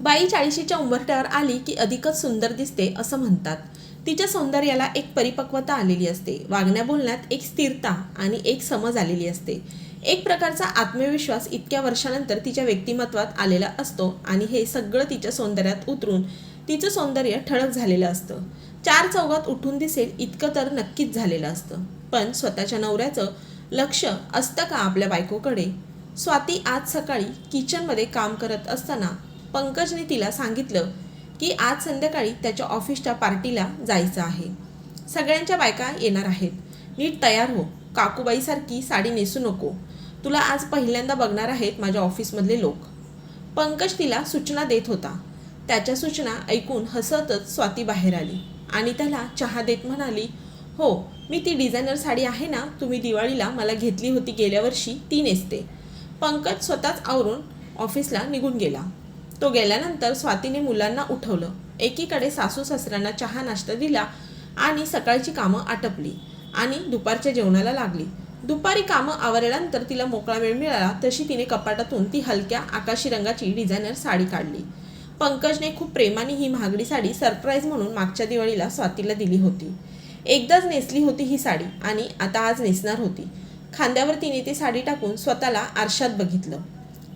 बाई चाळीशीच्या उंबरट्यावर आली की अधिकच सुंदर दिसते असं म्हणतात. तिच्या सौंदर्याला एक परिपक्वता आलेली असते. वागण्या बोलण्यात एक स्थिरता आणि एक समज आलेली असते. एक प्रकारचा आत्मविश्वास इतक्या वर्षानंतर तिच्या व्यक्तिमत्वात आलेला असतो आणि हे सगळं तिच्या सौंदर्यात उतरून तिचं सौंदर्य ठळक झालेलं असतं. चार चौघात उठून दिसेल इतकं तर नक्कीच झालेलं असतं. पण स्वतःच्या नवऱ्याचं लक्ष असतं का आपल्या बायकोकडे? स्वाती आज सकाळी किचनमध्ये काम करत असताना पंकजने तिला सांगितलं की आज संध्याकाळी त्याच्या ऑफिसच्या पार्टीला जायचं आहे. सगळ्यांच्या बायका येणार आहेत. नीट तयार हो. काकूबाईसारखी साडी नेसू नको. तुला आज पहिल्यांदा बघणार आहेत माझ्या ऑफिसमधले लोक. पंकज तिला सूचना देत होता. त्याच्या सूचना ऐकून हसतच स्वाती बाहेर आली आणि त्याला चहा देत म्हणाली हो मी ती डिझायनर साडी आहे ना तुम्ही दिवाळीला मला घेतली होती गेल्या वर्षी ती नेसते. पंकज स्वतःच आवरून ऑफिसला निघून गेला. तो गेल्यानंतर स्वातीने मुलांना उठवलं. एकीकडे सासू सासऱ्यांना चहा नाश्ता दिला आणि सकाळची कामं आटपली आणि दुपारच्या जेवणाला लागली. दुपारी कामं आवरल्यानंतर तिला मोकळा वेळ मिळाला तशी तिने कपाटातून ती हलक्या आकाशी रंगाची डिझायनर साडी काढली. पंकजने खूप प्रेमाने ही महागडी साडी सरप्राईज म्हणून मागच्या दिवाळीला स्वातीला दिली होती. एकदाच नेसली होती ही साडी आणि आता आज नेसणार होती. खांद्यावर तिने ती साडी टाकून स्वतःला आरशात बघितलं.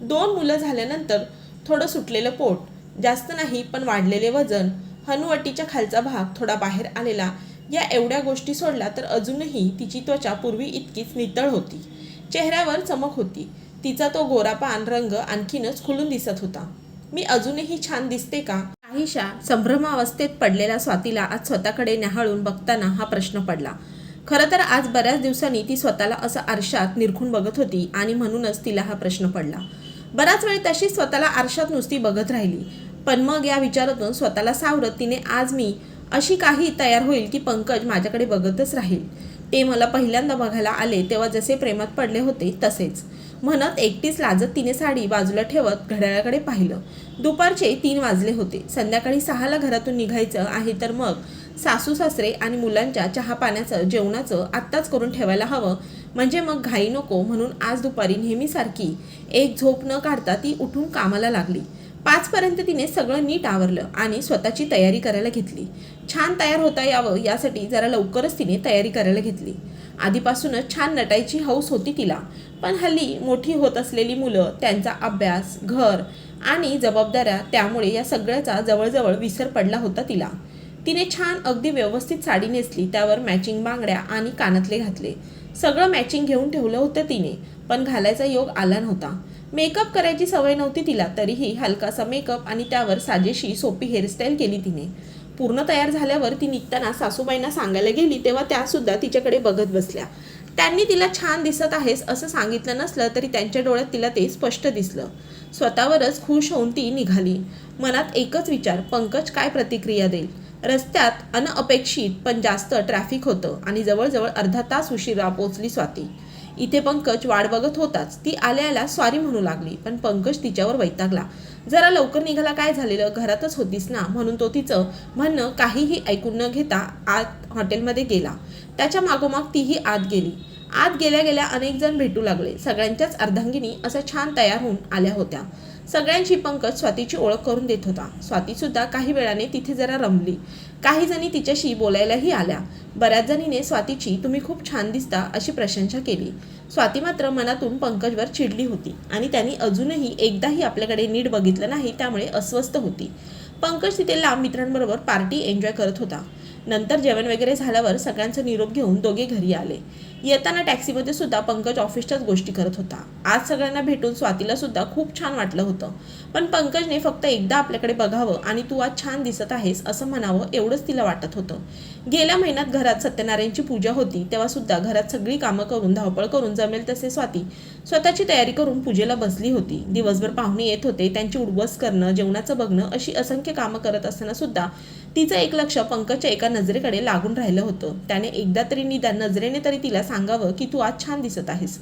दोन मुलं झाल्यानंतर थोडं सुटलेलं पोट जास्त नाही पण वाढलेले वजन हनुवटीच्या खालचा भाग थोडा बाहेर आलेला या एवढ्या गोष्टी सोडल्या तर अजूनही तिची त्वचा पूर्वी इतकीच नितळ होती. चेहऱ्यावर चमक होती. तिचा तो गोरापान रंग आणखीनच खुलून दिसत होता. मी अजूनही छान दिसते का? काहीशा संभ्रमावस्थेत पडलेल्या स्वातीला आज स्वतःकडे न्याहाळून बघताना हा प्रश्न पडला. खरं तर आज बऱ्याच दिवसांनी ती स्वतःला असं आरशात निरखून बघत होती आणि म्हणूनच तिला हा प्रश्न पडला. बराच वेळ तशी स्वतःला आरशात नुसती बघत राहिली. पण मग या विचारातून स्वतःला सावरत तिने आज मी अशी काही तयार होईल की पंकज माझ्याकडे बघतच राहील ते मला पहिल्यांदा बघायला आले तेव्हा जसे प्रेमात पडले होते तसेच. म्हणत एकटीच लाजत तिने साडी बाजूला ठेवत घड्याळाकडे पाहिलं. दुपारचे तीन वाजले होते. संध्याकाळी सहाला घरातून निघायचं आहे तर मग सासू सासरे आणि मुलांच्या चहा पाण्याचं जेवणाचं आत्ताच करून ठेवायला हवं. म्हणजे मग घाई नको म्हणून आज दुपारी नेहमीसारखी एक झोप न काढता ती उठून कामाला लागली. पाचपर्यंत तिने सगळं नीट आवरलं आणि स्वतःची तयारी करायला घेतली. छान तयार होता यावं यासाठी जरा लवकरच तिने तयारी करायला घेतली. आधीपासूनच छान नटायची हौस होती तिला. पण हल्ली मोठी होत असलेली मुलं त्यांचा अभ्यास घर आणि जबाबदाऱ्या त्यामुळे या सगळ्याचा जवळजवळ विसर पडला होता तिला. तिने छान अगदी व्यवस्थित साडी नेसली त्यावर मॅचिंग बांगड्या आणि कानातले घातले. सगळं मॅचिंग घेऊन ठेवलं होतं तिने. पण घालायचा योग आला नव्हता. मेकअप करायची सवय नव्हती तिला तरीही हलकासा मेकअप आणि त्यावर साजेशी सोपी हेअरस्टाईल केली तिने. पूर्ण तयार झाल्यावर ती निघताना सासूबाईंना सांगायला गेली तेव्हा त्यासुद्धा तिच्याकडे बघत बसल्या. त्यांनी तिला छान दिसत आहेस असं सांगितलं नसलं तरी त्यांच्या डोळ्यात तिला ते स्पष्ट दिसलं. स्वतःवरच खुश होऊन ती निघाली. मनात एकच विचार पंकज काय प्रतिक्रिया देईल? रस्त्यात अनअपेक्षित पण जास्त ट्रॅफिक होतं आणि जवळजवळ अर्धा तास उशिरा पोचली स्वाती. इथे पंकज वाट बघत होताच. ती आल्याला स्वारी म्हणू लागली पण पंकज तिच्यावर वैतागला. जरा लवकर निघाला काय झालेलं? घरातच होतीस ना? म्हणून तो तिचं म्हणणं काहीही ऐकून न घेता आत हॉटेलमध्ये गेला. त्याच्या मागोमाग तीही आत गेली. आत गेल्या गेल्या अनेक जण भेटू लागले. सगळ्यांच्याच अर्धांगिनी असं छान तयार होऊन आल्या होत्या. सगळ्यांची पंकज स्वातीची ओळख करून देत होता. स्वातीसुद्धा काही वेळाने तिथे जरा रमली. काही जणी तिच्याशी बोलायलाही आल्या. बऱ्याच जणीने स्वातीची तुम्ही खूप छान दिसता अशी प्रशंसा केली. स्वाती मात्र मनातून पंकजवर चिडली होती आणि त्यांनी अजूनही एकदाही आपल्याकडे नीट बघितलं नाही त्यामुळे अस्वस्थ होती. पंकज तिथे लांब मित्रांबरोबर पार्टी एन्जॉय करत होता. नंतर जेवण वगैरे झाल्यावर सगळ्यांचा निरोप घेऊन दोघे घरी आले. येताना टॅक्सीमध्ये सुद्धा पंकज ऑफिसच्याच गोष्टी करत होता. आज सगळ्यांना भेटून स्वातीला सुद्धा खूप छान वाटलं होतं. पण पंकजने फक्त एकदा आपल्याकडे बघावं आणि तू आज छान दिसत आहेस असं म्हणावं एवढंच तिला वाटत होतं. गेल्या महिन्यात घरात सत्यनारायणची पूजा होती तेव्हा सुद्धा घरात सगळी कामं करून धावपळ करून जमेल तसे स्वाती स्वतःची तयारी करून पूजेला बसली होती. दिवसभर पाहुणे येत होते त्यांची उडवस करणं जेवणाचं बघणं अशी असंख्य कामं करत असताना सुद्धा तिचं एक लक्ष पंकजच्या एका नजरेकडे लागून राहिलं होतं. त्याने एकदा तरी निदान नजरेने तरी तिला सांगावं की तू आज छान दिसत आहेस.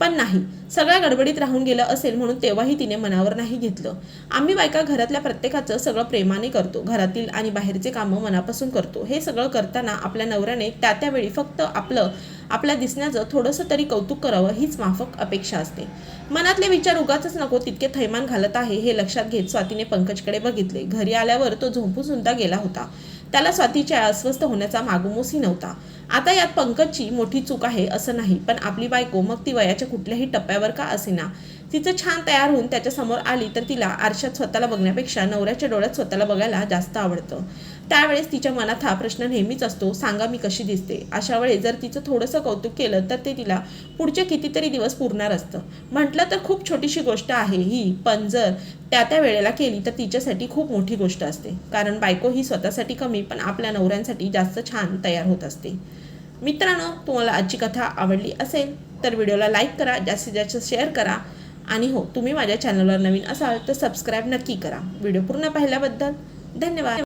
पण नाही सगळ्या गडबडीत राहून गेलं असेल म्हणून तेव्हाही तिने मनावर नाही घेतलं. आम्ही बायका घरातल्या प्रत्येकाचं सगळं प्रेमाने करतो घरातील आणि बाहेरचे कामं मनापासून करतो. हे सगळं करताना आपल्या नवऱ्याने त्या त्यावेळी फक्त आपलं आपल्या दिसण्याचं थोडंसं तरी कौतुक करावं हीच माफक अपेक्षा असते. मनातले विचार उगाचच नको तितके थैमान घालत आहे हे लक्षात घेत स्वातीने पंकजकडे बघितले. घरी आल्यावर तो झोपून सुद्धा गेला होता. त्याला स्वातीच्या अस्वस्थ होण्याचा मागोमोसही नव्हता. आता यात पंकजची मोठी चूक आहे असं नाही पण आपली बायको मग ती वयाच्या कुठल्याही टप्प्यावर का असेना? तिचं छान तयार होऊन त्याच्यासमोर आली तर तिला आरशात स्वतःला बघण्यापेक्षा नवऱ्याच्या डोळ्यात स्वतःला बघायला जास्त आवडतं. त्यावेळेस तिच्या मनात हा प्रश्न नेहमीच असतो सांगा मी कशी दिसते? अशा वेळेस जर तिचं थोडंसं कौतुक केलं तर ते तिला पुढचे कितीतरी दिवस पुरणार असतं. म्हटलं तर खूप छोटीशी गोष्ट आहे ही पण जर त्या त्या वेळेला केली तर तिच्यासाठी खूप मोठी गोष्ट असते. कारण बायको ही स्वतःसाठी कमी पण आपल्या नवऱ्यांसाठी जास्त छान तयार होत असते. मित्रांनो तुम्हाला आजची कथा आवडली असेल तर व्हिडिओला लाईक करा जास्तीत जास्त शेअर करा. आणि हो तुम्ही माझ्या चॅनलवर नवीन असाल तर सबस्क्राईब नक्की करा. व्हिडिओ पूर्ण पाहिल्याबद्दल धन्यवाद.